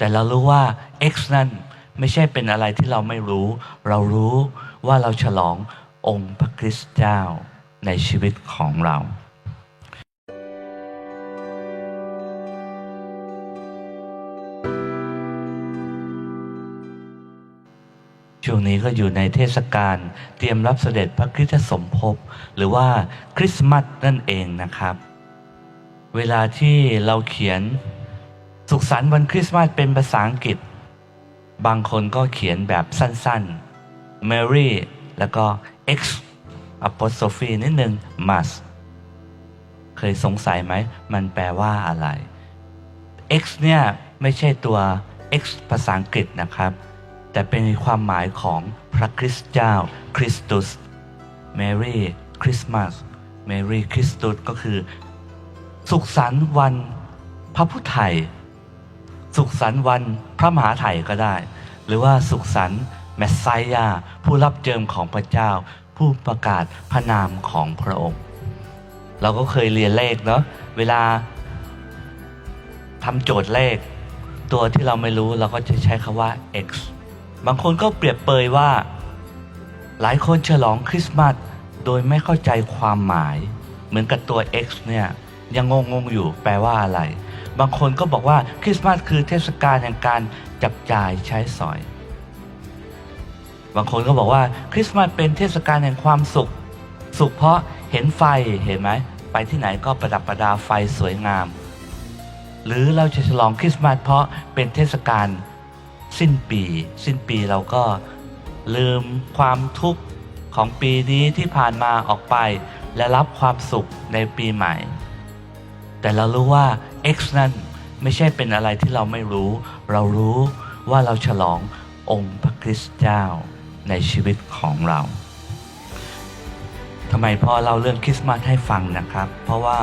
แต่เรารู้ว่า X นั่นไม่ใช่เป็นอะไรที่เราไม่รู้ เรารู้ว่าเราฉลององค์พระคริสต์เจ้าในชีวิตของเราช่วงนี้ก็อยู่ในเทศกาลเตรียมรับเสด็จพระคริสตสมภพหรือว่าคริสต์มาสนั่นเองนะครับ เวลาที่เราเขียน สุขสันต์วันคริสต์มาสเป็นภาษาอังกฤษ บางคนก็เขียนแบบสั้นๆ Mary แล้วก็ X apostrophe นิดนึง must เคยสงสัยไหม มันแปลว่าอะไร X เนี่ยไม่ใช่ตัว X ภาษาอังกฤษนะครับ แต่เป็นความหมายของพระคริสต์เจ้าคริสตุส Mary Christmas Mary Christus ก็คือ สุขสันต์วันพระผู้ไทย สุขสันต์วันพระมหาไถ่ก็ได้ หรือว่าสุขสันต์แมสไซยาผู้รับเจิมของพระเจ้า ผู้ประกาศพระนามของพระองค์ เราก็เคยเรียนเลขเนาะเวลาทำโจทย์เลข ตัวที่เราไม่รู้เราก็จะใช้คำว่า x บางคนก็เปรียบเปยว่า หลายคนฉลองคริสต์มาสโดยไม่เข้าใจความหมาย เหมือนกับตัว x เนี่ยยังงงๆอยู่แปลว่าอะไร บางคนก็บอกว่าคริสต์มาสคือเทศกาลแห่งการจับจ่ายใช้สอย บางคนก็บอกว่าคริสต์มาสเป็นเทศกาลแห่งความสุข สุขเพราะเห็นไฟเห็นไหมไปที่ไหนก็ประดับประดาไฟสวยงาม หรือเราจะฉลองคริสต์มาสเพราะเป็นเทศกาลสิ้นปี สิ้นปีเราก็ลืมความทุกข์ของปีนี้ที่ผ่านมาออกไป และรับความสุขในปีใหม่ แต่เรารู้ว่า X นั่นไม่ใช่เป็นอะไรที่เราไม่รู้ เรารู้ว่าเราฉลององค์พระคริสต์เจ้าในชีวิตของเราทำไมพ่อเล่าเรื่องคริสต์มาสให้ฟังนะครับ เพราะว่า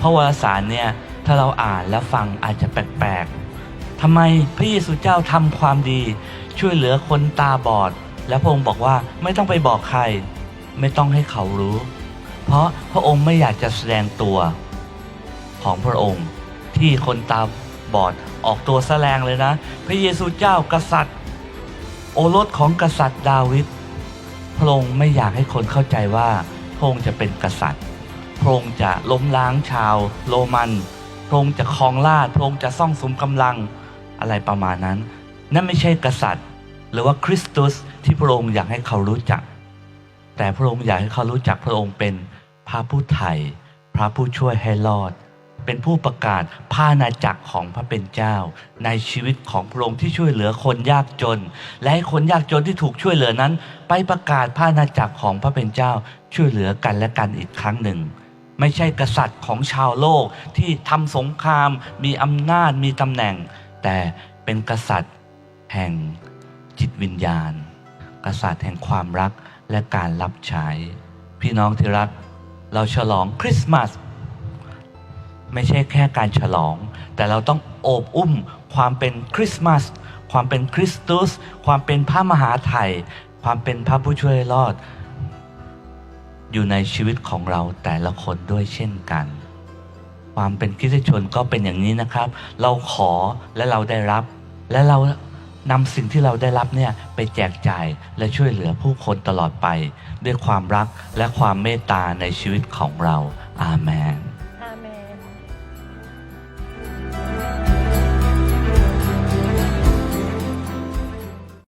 พระวารสารเนี่ยถ้าเราอ่านแล้วฟังอาจจะแปลกๆทำไมพระเยซูเจ้าทำความดี ช่วยเหลือคนตาบอด และพระองค์บอกว่าไม่ต้องไปบอกใคร ไม่ต้องให้เขารู้ เพราะพระองค์ไม่อยากจะแสดงตัวของพระองค์ ที่คนตาบอดออกตัวแสดงเลยนะ พระเยซูเจ้ากษัตริย์ โอรสของกษัตริย์ดาวิดพระองค์ไม่อยากให้คนเข้าใจว่าพระองค์จะเป็นกษัตริย์พระองค์จะล้มล้างชาวโรมันพระองค์จะครองราชพระองค์จะซ่องสมกำลังอะไรประมาณนั้น นั่นไม่ใช่กษัตริย์ หรือว่าคริสตุสที่พระองค์อยากให้เขารู้จัก แต่พระองค์อยากให้เขารู้จักพระองค์เป็นพระผู้ไถ่พระผู้ช่วยให้รอด เป็นผู้ประกาศพาณาจักรของพระเป็นเจ้า ในชีวิตของพระองค์ที่ช่วยเหลือคนยากจน และให้คนยากจนที่ถูกช่วยเหลือนั้น ไปประกาศพาณาจักรของพระเป็นเจ้า ช่วยเหลือกันและกันอีกครั้งหนึ่ง ไม่ใช่กษัตริย์ของชาวโลกที่ทำสงคราม มีอำนาจมีตำแหน่ง แต่เป็นกษัตริย์แห่งจิตวิญญาณ กษัตริย์แห่งความรักและการรับใช้พี่น้องที่รัก เราฉลองคริสต์มาส ไม่ใช่แค่การฉลอง แต่เราต้องโอบอุ้ม ความเป็นคริสต์มาส ความเป็นคริสตุส ความเป็นพระมหาไถ่ความเป็นพระผู้ช่วยรอด อยู่ในชีวิตของเราแต่ละคนด้วยเช่นกัน ความเป็นคริสตชนก็เป็นอย่างนี้นะครับ เราขอและเราได้รับ และเรานำสิ่งที่เราได้รับเนี่ยไปแจกจ่ายและช่วยเหลือผู้คนตลอดไป ด้วยความรักและความเมตตาในชีวิตของเรา อาเมน อาเมน